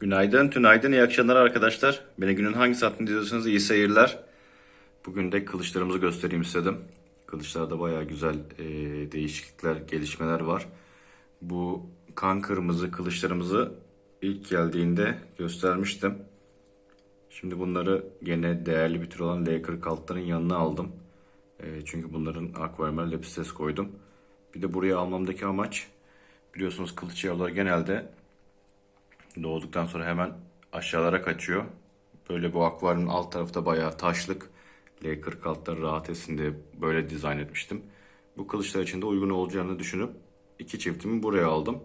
Günaydın, tünaydın, iyi akşamlar arkadaşlar. Beni günün hangi saatinde izliyorsanız iyi seyirler. Bugün de kılıçlarımızı göstereyim istedim. Kılıçlarda bayağı güzel e, değişiklikler, gelişmeler var. Bu kan kırmızı kılıçlarımızı ilk geldiğinde göstermiştim. Şimdi bunları gene değerli bir tür olan L46'ların yanına aldım. E, çünkü bunların akvaryumel lepistes koydum. Bir de buraya almamdaki amaç biliyorsunuz kılıç yavruları genelde doğduktan sonra hemen aşağılara kaçıyor. Böyle bu akvaryumun alt tarafı da bayağı taşlık. L46'lar rahat etsin diye böyle dizayn etmiştim. Bu kılıçlar için de uygun olacağını düşünüp iki çiftimi buraya aldım.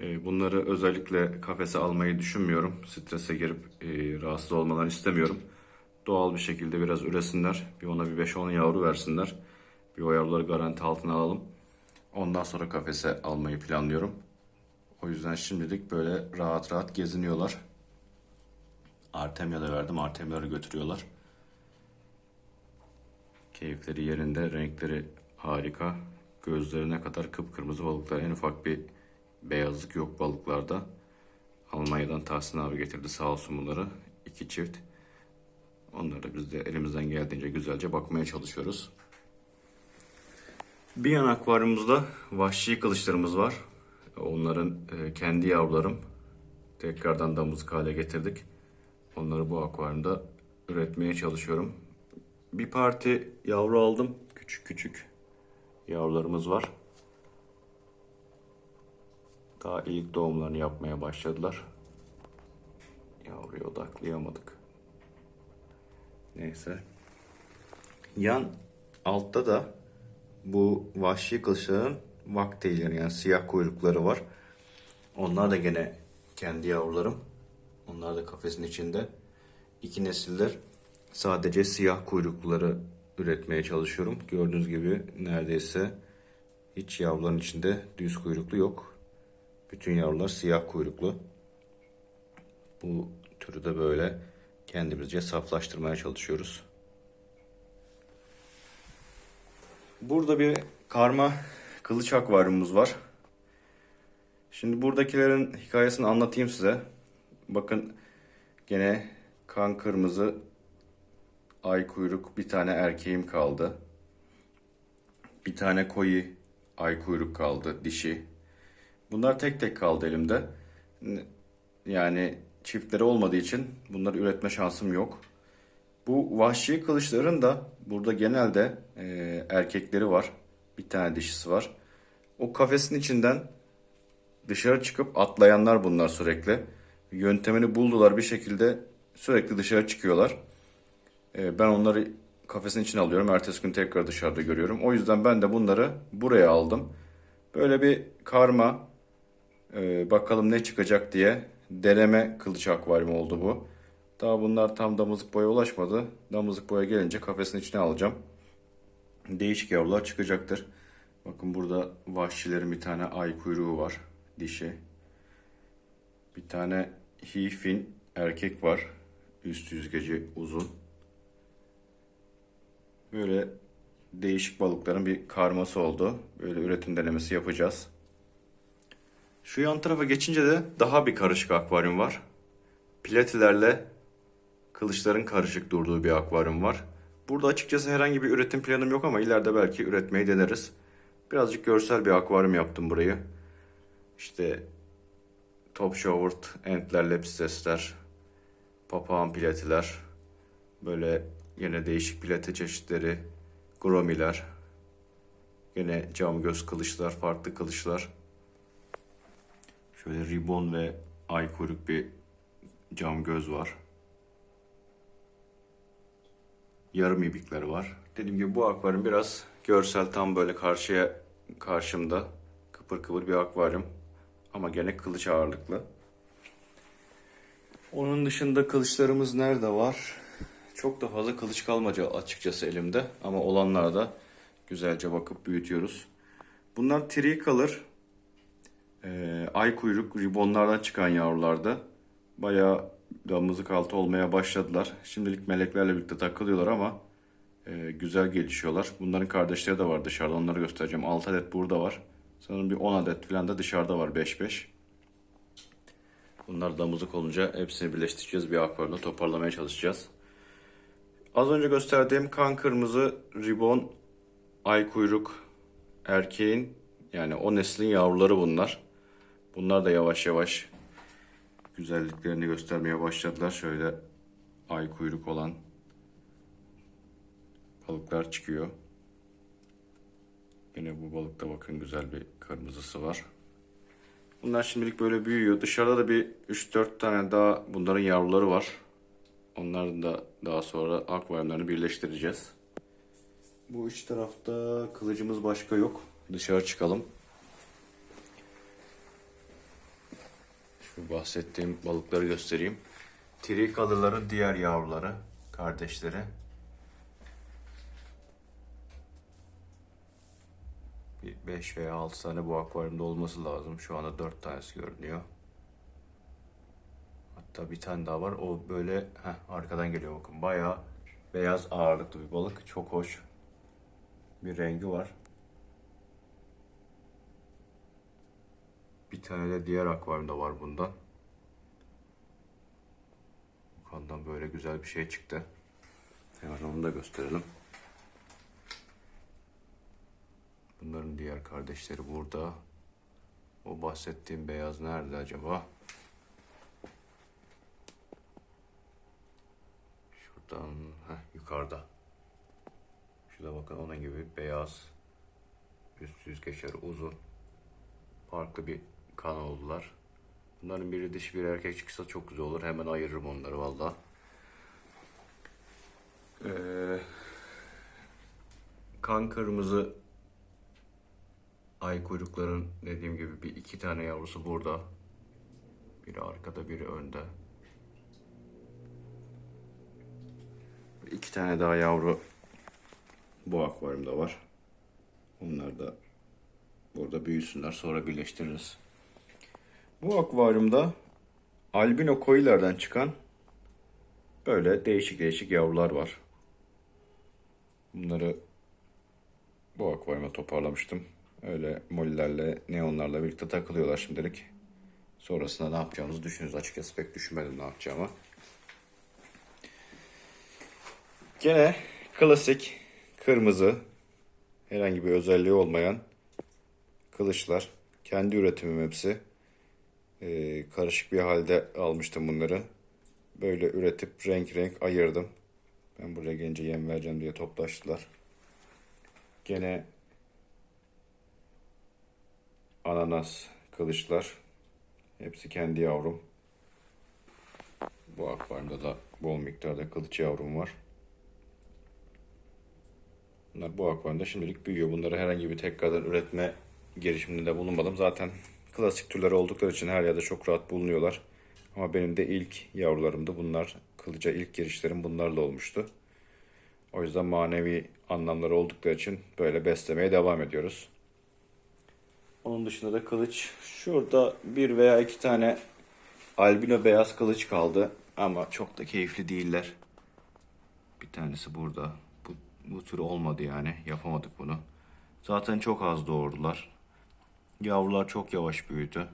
Ee, Bunları özellikle kafese almayı düşünmüyorum. Strese girip e, rahatsız olmalarını istemiyorum. Doğal bir şekilde biraz üresinler. Bir ona bir 5-10 yavru versinler. Bir o yavruları garanti altına alalım. Ondan sonra kafese almayı planlıyorum. O yüzden şimdilik böyle rahat rahat geziniyorlar. Artemia da verdim. Artemia'ları götürüyorlar. Keyifleri yerinde, renkleri harika. Gözlerine kadar kıpkırmızı balıklar. En ufak bir beyazlık yok balıklarda. Almanya'dan Tahsin abi getirdi sağ olsun bunları. İki çift. Onları da biz de elimizden geldiğince güzelce bakmaya çalışıyoruz. Bir yan akvaryumumuzda vahşi kılıçlarımız var. Onların e, kendi yavrularım. Tekrardan damızlık hale getirdik. Onları bu akvaryumda üretmeye çalışıyorum. Bir parti yavru aldım. Küçük küçük yavrularımız var. Daha ilk doğumlarını yapmaya başladılar. Yavruya odaklayamadık. Neyse. Yan altta da bu vahşi kılıçların vakteyleri yani siyah kuyrukları var. Onlar da gene kendi yavrularım. Onlar da kafesin içinde. İki nesiller sadece siyah kuyrukları üretmeye çalışıyorum. Gördüğünüz gibi neredeyse hiç yavruların içinde düz kuyruklu yok. Bütün yavrular siyah kuyruklu. Bu türü de böyle kendimizce saflaştırmaya çalışıyoruz. Burada bir karma kılıç akvaryumumuz var. Şimdi buradakilerin hikayesini anlatayım size. Bakın gene kan kırmızı ay kuyruk bir tane erkeğim kaldı. Bir tane koyu ay kuyruk kaldı dişi. Bunlar tek tek kaldı elimde. Yani çiftleri olmadığı için bunları üretme şansım yok. Bu vahşi kılıçların da burada genelde e, erkekleri var. Bir tane dişisi var. O kafesin içinden dışarı çıkıp atlayanlar bunlar sürekli. Yöntemini buldular bir şekilde sürekli dışarı çıkıyorlar. E, ben onları kafesin içine alıyorum. Ertesi gün tekrar dışarıda görüyorum. O yüzden ben de bunları buraya aldım. Böyle bir karma e, bakalım ne çıkacak diye deneme kılıç akvaryumu oldu bu. Daha bunlar tam damızlık boya ulaşmadı. Damızlık boya gelince kafesin içine alacağım. Değişik yavrular çıkacaktır. Bakın burada vahşilerin bir tane ay kuyruğu var. Dişi. Bir tane hifin erkek var. Üst yüzgeci uzun. Böyle değişik balıkların bir karması oldu. Böyle üretim denemesi yapacağız. Şu yan tarafa geçince de daha bir karışık akvaryum var. Platilerle kılıçların karışık durduğu bir akvaryum var. Burada açıkçası herhangi bir üretim planım yok ama ileride belki üretmeyi deneriz. Birazcık görsel bir akvaryum yaptım burayı. İşte top showered entler, lepistesler, papağan platiler, böyle yine değişik plati çeşitleri, gromiler, yine cam göz kılıçlar, farklı kılıçlar. Şöyle ribon ve ay kuyruk bir cam göz var. Yarım ibikler var. Dediğim gibi bu akvaryum biraz görsel tam böyle karşıya karşımda kıpır kıpır bir akvaryum. Ama gene kılıç ağırlıklı. Onun dışında kılıçlarımız nerede var? Çok da fazla kılıç kalmaca açıkçası elimde. Ama olanlara da güzelce bakıp büyütüyoruz. Bunlar tricolor. Ee, ay kuyruk ribonlardan çıkan yavrulardı. Bayağı damızlık altı olmaya başladılar. Şimdilik meleklerle birlikte takılıyorlar ama e, güzel gelişiyorlar. Bunların kardeşleri de var dışarıda. Onları göstereceğim. 6 adet burada var. Sanırım bir 10 adet falan da dışarıda var 5-5. Bunlar damızlık olunca hepsini birleştireceğiz. Bir akvaryumda toparlamaya çalışacağız. Az önce gösterdiğim kan kırmızı ribon ay kuyruk erkeğin yani o neslin yavruları bunlar. Bunlar da yavaş yavaş güzelliklerini göstermeye başladılar. Şöyle ay kuyruk olan balıklar çıkıyor. Yine bu balıkta bakın güzel bir kırmızısı var. Bunlar şimdilik böyle büyüyor. Dışarıda da bir 3-4 tane daha bunların yavruları var. Onların da daha sonra akvaryumlarını birleştireceğiz. Bu iç tarafta kılıcımız başka yok. Dışarı çıkalım. Şu bahsettiğim balıkları göstereyim. Trikalıların diğer yavruları, kardeşleri. Bir 5 veya 6 tane bu akvaryumda olması lazım. Şu anda 4 tanesi görünüyor. Hatta bir tane daha var. O böyle heh, arkadan geliyor bakın. Bayağı beyaz ağırlıklı bir balık. Çok hoş bir rengi var. Bir tane de diğer akvaryumda var bundan. Bu kandan böyle güzel bir şey çıktı. Hemen onu da gösterelim. Bunların diğer kardeşleri burada. O bahsettiğim beyaz nerede acaba? Şuradan heh, yukarıda. Şurada bakın onun gibi beyaz. Üst yüzgeçleri uzun. Farklı bir kan oldular. Bunların biri dişi bir erkek çıksa çok güzel olur. Hemen ayırırım onları valla. Ee, kan kırmızı ay kuyrukların dediğim gibi bir iki tane yavrusu burada. Biri arkada biri önde. İki tane daha yavru bu akvaryumda var. Onlar da burada büyüsünler sonra birleştiririz. Bu akvaryumda albino koyulardan çıkan böyle değişik değişik yavrular var. Bunları bu akvaryuma toparlamıştım. Öyle mollilerle, neonlarla birlikte takılıyorlar şimdilik. Sonrasında ne yapacağımızı düşünürüz. Açıkçası pek düşünmedim ne yapacağımı. Gene klasik kırmızı herhangi bir özelliği olmayan kılıçlar. Kendi üretimim hepsi. Ee, karışık bir halde almıştım bunları. Böyle üretip renk renk ayırdım. Ben buraya gelince yem vereceğim diye toplaştılar. Gene ananas kılıçlar. Hepsi kendi yavrum. Bu akvaryumda da bol miktarda kılıç yavrum var. Bunlar bu akvaryumda şimdilik büyüyor. Bunları herhangi bir tekrardan üretme girişiminde bulunmadım. Zaten klasik türler oldukları için her yerde çok rahat bulunuyorlar. Ama benim de ilk yavrularımdı. Bunlar kılıca ilk girişlerim bunlarla olmuştu. O yüzden manevi anlamları oldukları için böyle beslemeye devam ediyoruz. Onun dışında da kılıç. Şurada bir veya iki tane albino beyaz kılıç kaldı. Ama çok da keyifli değiller. Bir tanesi burada. Bu, bu tür olmadı yani. Yapamadık bunu. Zaten çok az doğurdular. Yavrular çok yavaş büyüdü.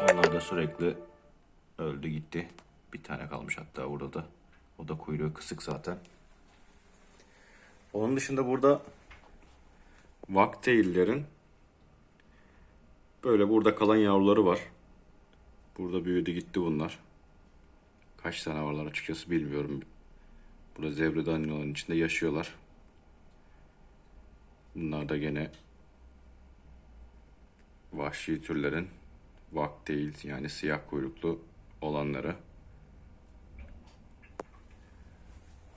Onlar da sürekli öldü gitti. Bir tane kalmış hatta burada da. O da kuyruğu kısık zaten. Onun dışında burada vakteillerin böyle burada kalan yavruları var. Burada büyüdü gitti bunlar. Kaç tane varlar açıkçası bilmiyorum. Burada zebra içinde yaşıyorlar. Bunlar da gene vahşi türlerin vakteil yani siyah kuyruklu olanları.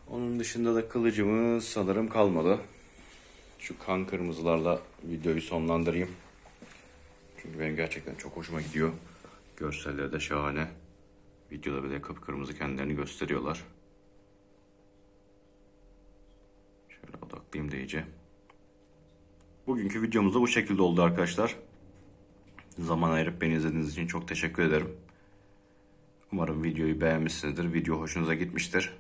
Onun dışında da kılıcımız sanırım kalmadı. Şu kan kırmızılarla videoyu sonlandırayım. Çünkü benim gerçekten çok hoşuma gidiyor. Görselleri de şahane. Videoda bile kıpkırmızı kendilerini gösteriyorlar. Şöyle odaklayayım da iyice. Bugünkü videomuz da bu şekilde oldu arkadaşlar. Zaman ayırıp beni izlediğiniz için çok teşekkür ederim. Umarım videoyu beğenmişsinizdir. Video hoşunuza gitmiştir.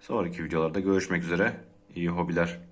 Sonraki videolarda görüşmek üzere. İyi hobiler.